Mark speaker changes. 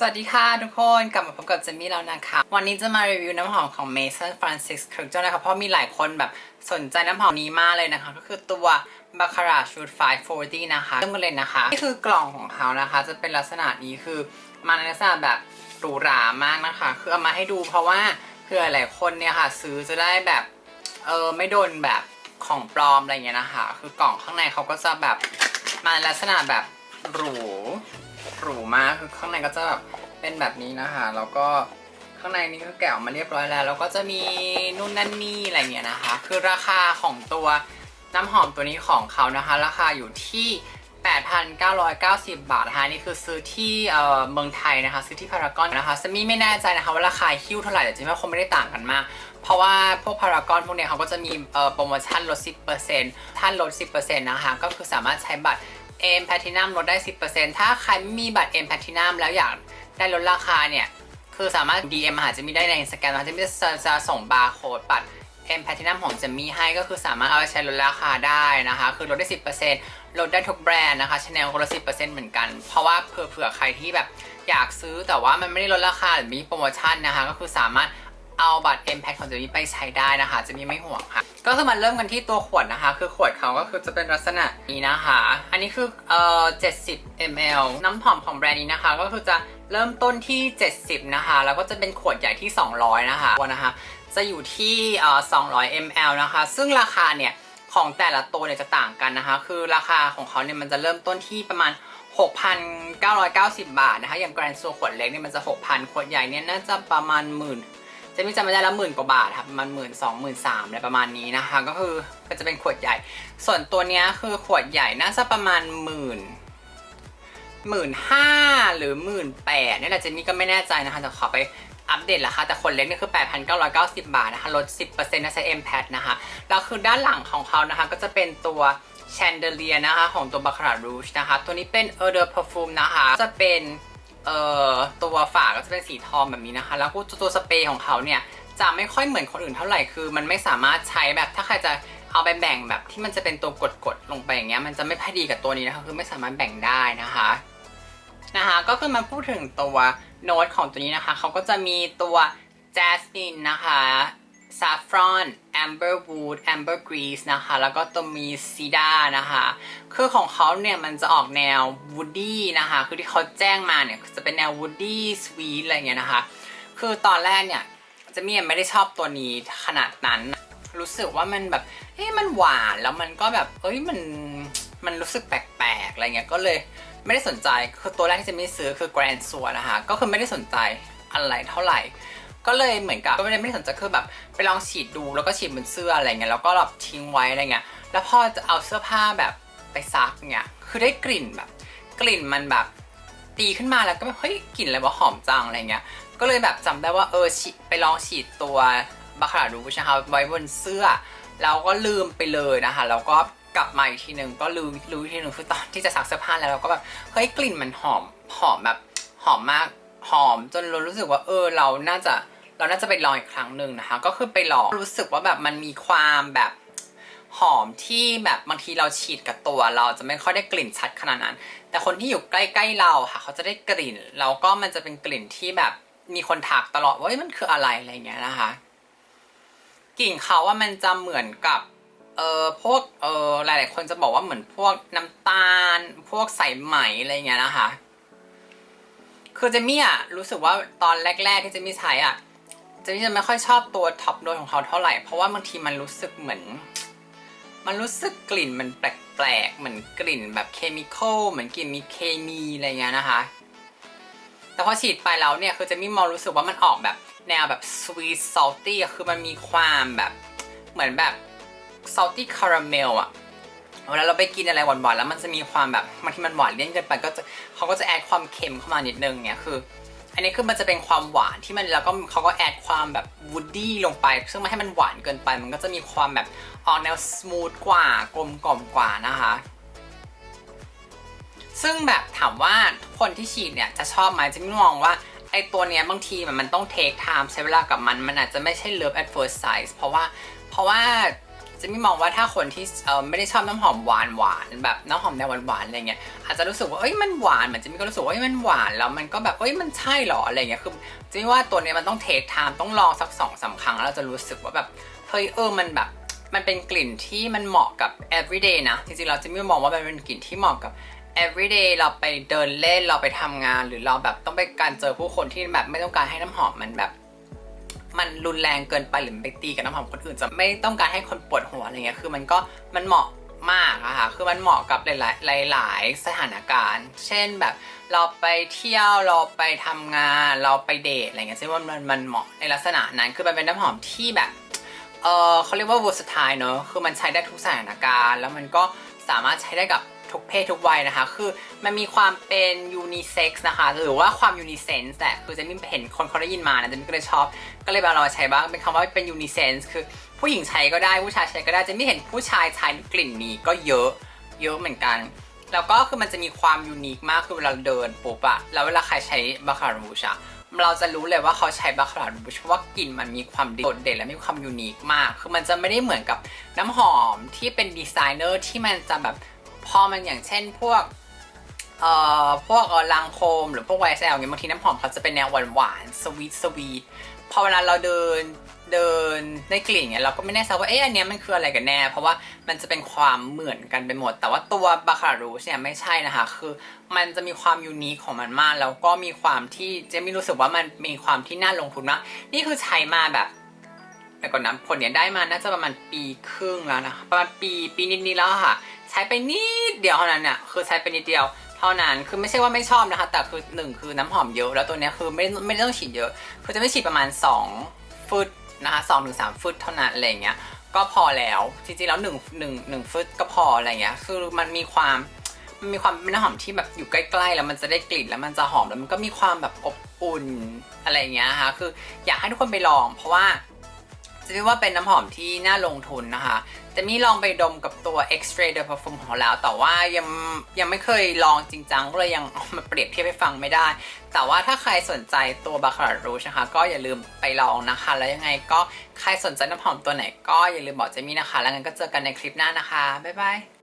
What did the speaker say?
Speaker 1: สวัสดีค่ะทุกคนกลับมาพบกับเจนนี่แล้วนะคะ วันนี้จะมารีวิวน้ำหอมของ Mason Francis k i r k นะคะเพราะมีหลายคนแบบสนใจน้ำหอมนี้มากเลยนะคะ ก็คือตัว Baccarat Shoot 540 นะคะเริ่มกันเลยนะคะ นี่คือกล่องของเขานะคะ จะเป็นลักษณะนี้คือมาในลักษณะแบบหรูหรามากนะคะ คือเอามาให้ดูเพราะว่าเผื่อหลายคนเนี่ยค่ะ ซื้อจะได้แบบเออไม่โดนแบบของปลอมอะไรเงี้ยนะคะ คือกล่องข้างในเขาก็จะแบบมาในลักษณะแบบหรู หรูมากคือข้างในก็จะแบบเป็นแบบนี้นะคะแล้วก็ข้างในนี่ก็แกะออกมาเรียบร้อยแล้วแล้วก็จะมีนู่นนั่นนี่อะไรเงี้ยนะคะ คือราคาของตัวน้ำหอมตัวนี้ของเขานะคะ ราคาอยู่ที่ 8,990 บาทนะคะนี่คือซื้อที่เมืองไทยนะคะ ซื้อที่พารากอนนะคะสมี่ไม่แน่ใจนะคะว่าราคาฮิ้วเท่าไหร่แต่จริงๆคงไม่ได้ต่างกันมาก เพราะว่าพวกพารากอนพวกเนี้ยเขาก็จะมีโปรโมชั่นลด 10%ท่านลด 10%นะคะก็คือสามารถใช้บัตร เอ็มแพทินัมลดได้ 10%ถ้าใครไม่มีบัตรเอ็มแพทินัมแล้วอยากได้ลดราคาเนี่ย คือสามารถ DM หาจะมีได้ในสแกนมาจะมีจะส่งบาร์โค้ดบัตรเอ็มแพทินัมของจะมีให้ก็คือสามารถเอาไปใช้ลดราคาได้นะคะ คือลดได้ 10%ลดได้ทุกแบรนด์นะคะชาแนลก็ลด 10%เหมือนกัน เพราะว่าเผื่อใครที่แบบอยากซื้อแต่ว่ามันไม่ได้ลดราคาหรือมีโปรโมชั่นนะคะ ก็คือสามารถ เอาบัตร M p a c ของเจมี่ไปใช้ได้นะคะจะมีไม่ห่วงค่ะ ก็คือมันเริ่มกันที่ตัวขวดนะคะ คือขวดเขาก็คือจะเป็นลักษณะนี้นะคะ อันนี้คือเอ่อ70 ml น้ำหอมของแบรนด์นี้นะคะ ก็คือจะเริ่มต้นที่ 70 นะคะ แล้วก็จะเป็นขวดใหญ่ที่ 200 นะคะตัวนะคะ จะอยู่ที่เอ่อ200 ml นะคะ ซึ่งราคาเนี่ยของแต่ละตัวเนี่ยจะต่างกันนะคะ คือราคาของเขาเนี่ยมันจะเริ่มต้นที่ประมาณ6,990 บาทนะคะ อย่างแกรนด์โซขวดเล็กเนี่ยมันจะ 6,000 ขวดใหญ่เนี่ยน่าจะประมาณหมื่น จะมีจำไม่ได้ล้วหมื่นกว่าบาทครับประมันหมื่นสองหมื่นสามอะไรประมาณนี้นะคะ ก็คือมันจะเป็นขวดใหญ่ ส่วนตัวเนี้ยคือขวดใหญ่น่าจะประมาณหมื่นหมื่นห้าหรือหมื่นแปดนี่แหละเจนนี่ก็ไม่แน่ใจนะคะแต่ขอไปอัปเดตราคาแต่คนเล็กนี่คือ 8,990 บาทนะคะลด 10%นะใช้ M pad นะคะแล้วคือด้านหลังของเขานะคะก็จะเป็นตัวแชนเดเลียนะคะของตัวบาคารารูชนะคะตัวนี้เป็นเออเดอร์เพอร์ฟูมนะคะจะเป็น เอ่อตัวฝาก็จะเป็นสีทองแบบนี้นะคะ แล้วก็ตัวสเปรย์ของเขาเนี่ยจะไม่ค่อยเหมือนคนอื่นเท่าไหร่คือ มันไม่สามารถใช้แบบถ้าใครจะเอาไปแบ่งแบบที่มันจะเป็นตัวกดๆลงไปอย่างเงี้ยมันจะไม่พอดีกับตัวนี้นะคะคือไม่สามารถแบ่งได้นะคะนะคะ ก็คือมาพูดถึงตัวโน้ตของตัวนี้นะคะเขาก็จะมีตัว Jasmine นะคะ saffron amber wood amber grease นะคะ แล้วก็ตัวมีซีดานะคะคือของเขาเนี่ยมันจะออกแนว woody นะคะ คือที่เขาแจ้งมาเนี่ยจะเป็นแนว woody sweet อะไรเงี้ยนะคะ คือตอนแรกเนี่ยจะมีไม่ได้ชอบตัวนี้ขนาดนั้น รู้สึกว่ามันแบบเอ๊ะมันหวานแล้วมันก็แบบเอ้ยมันมันรู้สึกแปลกๆอะไรเงี้ยก็เลยไม่ได้สนใจคือตัวแรกที่จะไม่ซื้อคือ grand s w o r นะคะ ก็คือไม่ได้สนใจอะไรเท่าไหร่ ก็เลยเหมือนกับก็ไม่ได้ไม่ได้สนใจคือแบบไปลองฉีดดูแล้วก็ฉีดบนเสื้ออะไรเงี้ยแล้วก็แบบทิ้งไว้อะไรเงี้ยแล้วพอจะเอาเสื้อผ้าแบบไปซักเนี่ยคือได้กลิ่นแบบ กลิ่นมันแบบตีขึ้นมาแล้วก็แบบเฮ้ยกลิ่นอะไรวะหอมจังอะไรเงี้ยก็เลยแบบจำได้ว่าเออไปลองฉีดตัวบาคาราดูชนะคะไว้บนเสื้อแล้วก็ลืมไปเลยนะคะแล้วก็กลับมาอีกทีหนึ่งก็รู้รู้ทีหนึ่งคือตอนที่จะซักเสื้อผ้าแล้วเราก็แบบเฮ้ยกลิ่นมันหอมหอมแบบหอมมากหอมจนเรารู้สึกว่าเออเราน่าจะ เราน่าจะไปลองอีกครั้งหนึ่งนะคะ ก็คือไปลองรู้สึกว่าแบบมันมีความแบบหอมที่แบบบางทีเราฉีดกับตัวเราจะไม่ค่อยได้กลิ่นชัดขนาดนั้น แต่คนที่อยู่ใกล้ๆเราค่ะ เขาจะได้กลิ่นแล้วก็มันจะเป็นกลิ่นที่แบบมีคนถักตลอดว่ามันคืออะไรอะไรเงี้ยนะคะกลิ่นเขาว่ามันจะเหมือนกับเออพวกเออหลายๆคนจะบอกว่าเหมือนพวกน้ำตาล พวกใสไหมอะไรเงี้ยนะคะ คือเจมี่อะรู้สึกว่าตอนแรก ๆ ที่เจมี่ใช้อะ เจนนี่จะไม่ค่อยชอบตัวท็อปโดยของเขาเท่าไหร่ เพราะว่าบางทีมันรู้สึกเหมือน มันรู้สึกกลิ่นมันแปลกๆ เหมือนกลิ่นแบบเคมีคอล เหมือนกลิ่นมีเคมีอะไรเงี้ยนะคะ แต่พอฉีดไปแล้วเนี่ยคือเจมี่มองรู้สึกว่ามันออกแบบแนวแบบ sweet salty อะคือมันมีความแบบเหมือนแบบ salty caramel อะเวลาเราไปกินอะไรหวานๆแล้วมันจะมีความแบบบางทีมันหวานเลี่ยนเกินไปก็จะเขาก็จะแอดความเค็มเข้ามานิดนึงเนี่ยคือ อันนี้คือมันจะเป็นความหวานที่มันแล้วก็เขาก็แอดความแบบวูดดี้ลงไป ซึ่งไม่ให้มันหวานเกินไปมันก็จะมีความแบบออกแนวสมูทกว่ากลมกล่อมกว่านะคะซึ่งแบบถามว่าทุกคนที่ฉีดเนี่ยจะชอบไหมจะไม่มองว่าไอตัวเนี้ยบางทีมันมันต้องเทคไทม์ใช้เวลากับมัน มันอาจจะไม่ใช่ love at first sight เพราะว่าเพราะว่า จะไม่มองว่าถ้าคนที่ไม่ได้ชอบน้ำหอมหวานหวานแบบน้ำหอมแนวหวานๆอะไรเงี้ยอาจจะรู้สึกว่าเอ้ยมันหวานเหมือนจะมีก็รู้สึกว่าเอ้ยมันหวานแล้วมันก็แบบเอ้ยมันใช่เหรออะไรเงี้ยคือจะมีว่าตัวเนี้ยมันต้องเทคไทม์ต้องลองสักสองสามครั้งแล้วเราจะรู้สึกว่าแบบเฮ้ยเออมันแบบมันเป็นกลิ่นที่มันเหมาะกับ everyday นะจริงๆเราจะไม่มองว่ามันเป็นกลิ่นที่เหมาะกับ everyday เราไปเดินเล่นเราไปทำงาน หรือเราแบบต้องไปการเจอผู้คนที่แบบไม่ต้องการให้น้ำหอมมันแบบ มันรุนแรงเกินไปหรือไปตีกับน้ำหอมคนอื่นจะไม่ต้องการให้คนปวดหัวอะไรเงี้ยคือมันก็มันเหมาะมากอะค่ะ คือมันเหมาะกับหลายๆหลายๆสถานการณ์ เช่นแบบเราไปเที่ยวเราไปทำงานเราไปเดทอะไรเงี้ยซึ่งว่ามันมันเหมาะในลักษณะนั้น คือมันเป็นน้ำหอมที่แบบ เออเขาเรียกว่า versatile เนอะคือมันใช้ได้ทุกสถานการณ์ แล้วมันก็สามารถใช้ได้กับ ทุกเพศทุกวัยนะคะ คือมันมีความเป็น unisex นะคะ หรือว่าความ unisex แหละคือเจะมีเห็นคนเขาได้ยินมานะเจะมีก็เลยชอบ ก็เลยเอาเราใช้บ้างเป็นคำว่าเป็น unisex คือผู้หญิงใช้ก็ได้ผู้ชายใช้ก็ได้เจะไม่เห็นผู้ชายใช้กลิ่นนี้ก็เยอะเยอะเหมือนกัน แล้วก็คือมันจะมีความยูนิคมากคือเวลาเดินปุ๊บอะแล้วเวลาใครใช้บาคารูชอะเราจะรู้เลยว่าเขาใช้บาคารูชเพราะว่ากลิ่นมันมีความโดดเด่นและมีความยูนิคมาก คือมันจะไม่ได้เหมือนกับน้ำหอมที่เป็นดีไซเนอร์ที่มันจะแบบ พอมันอย่างเช่นพวกเอ่อพวกอลังโคมหรือพวก YSL เงี้ยบางทีน้ำหอมเขาจะเป็นแนวหวานๆสวีทสวีทพอเวลาเราเดินเดินในกลิ่นเนี่ยเราก็ไม่แน่ใจว่าเอ๊ะอันเนี้ยมันคืออะไรกันแน่ เพราะว่ามันจะเป็นความเหมือนกันไปหมด แต่ว่าตัวบาคารูชเนี่ยไม่ใช่นะคะ คือมันจะมีความยูนิคของมันมาก แล้วก็มีความที่เจมี่รู้สึกว่ามันมีความที่น่าลงทุนมากนี่คือใช้มาแบบแต่ก่อนนะผลเนี่ยได้มาน่าจะประมาณปีครึ่งแล้วนะประมาณปีปีนิดๆแล้วค่ะ ใช้ไปนิดเดียวเท่านั้นเนี่ยคือใช้ไปนิดเดียวเท่านั้นคือไม่ใช่ว่าไม่ชอบนะคะ แต่คือหนึ่งคือน้ำหอมเยอะแล้วตัวเนี้ยคือไม่ไม่ต้องฉีดเยอะ คือจะไม่ฉีดประมาณ 2 ฟุตนะคะสองถึงสามฟุตเท่านั้นอะไรเงี้ยก็พอแล้วจริงๆแล้วหนึ่งหนึ่งหนึ่งฟุตก็พออะไรเงี้ยคือมันมีความมันมีความเป็นน้ำหอมที่แบบอยู่ใกล้ๆ แล้วมันจะได้กลิ่นแล้วมันจะหอมแล้วมันก็มีความแบบอบอุ่นอะไรเงี้ยค่ะคืออยากให้ทุกคนไปลอง เพราะว่า จะเรียกว่าเป็นน้ำหอมที่น่าลงทุนนะคะแต่มี่ลองไปดมกับตัว X-Ray The Perfume ของเราแต่ว่ายังยังไม่เคยลองจริงจังก็เลยยังเอามาเปรียบเทียบให้ฟังไม่ได้ แต่ว่าถ้าใครสนใจตัว Baccarat Rouge นะคะ ก็อย่าลืมไปลองนะคะ แล้วยังไงก็ใครสนใจน้ำหอมตัวไหน ก็อย่าลืมบอกเจมี่นะคะ แล้วงั้นก็เจอกันในคลิปหน้านะคะ บ๊ายบาย